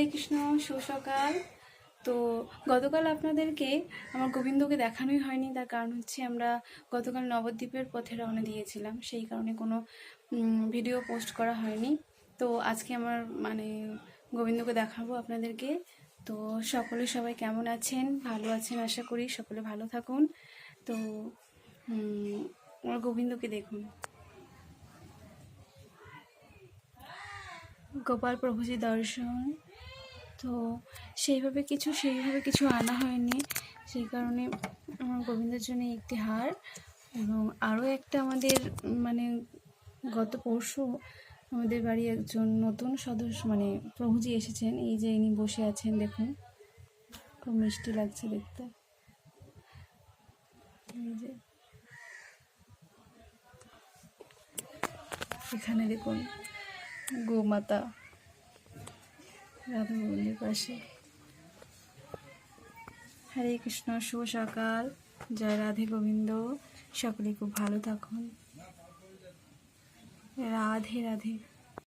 হরে কৃষ্ণ সুসকাল তো গতকাল আপনাদেরকে আমার গোবিন্দকে দেখানোই হয়নি, তার কারণ হচ্ছে আমরা গতকাল নবদ্বীপের পথে রওনা দিয়েছিলাম। সেই কারণে কোনো ভিডিও পোস্ট করা হয়নি। তো আজকে আমার মানে গোবিন্দকে দেখাবো আপনাদেরকে। তো সকলে সবাই কেমন আছেন? ভালো আছেন আশা করি, সকলে ভালো থাকুন। তো আমার গোবিন্দকে দেখুন। গোপাল প্রভুজি দর্শন। তো সেইভাবে কিছু সেইভাবে কিছু আনা হয়নি। সেই কারণে আমার গোবিন্দের জন্য একটি হার এবং আরও একটা আমাদের মানে গত পরশু আমাদের বাড়ি একজন নতুন সদস্য মানে প্রভুজি এসেছেন। এই যে ইনি বসে আছেন, দেখুন। খুব মিষ্টি লাগছে দেখতে। এই যে। এখানে দেখুন, গোমাতা রাধা পাশে। হরে কৃষ্ণ শুভ সকাল। জয় রাধে গোবিন্দ। সকলে খুব ভালো থাকুন। রাধে রাধে।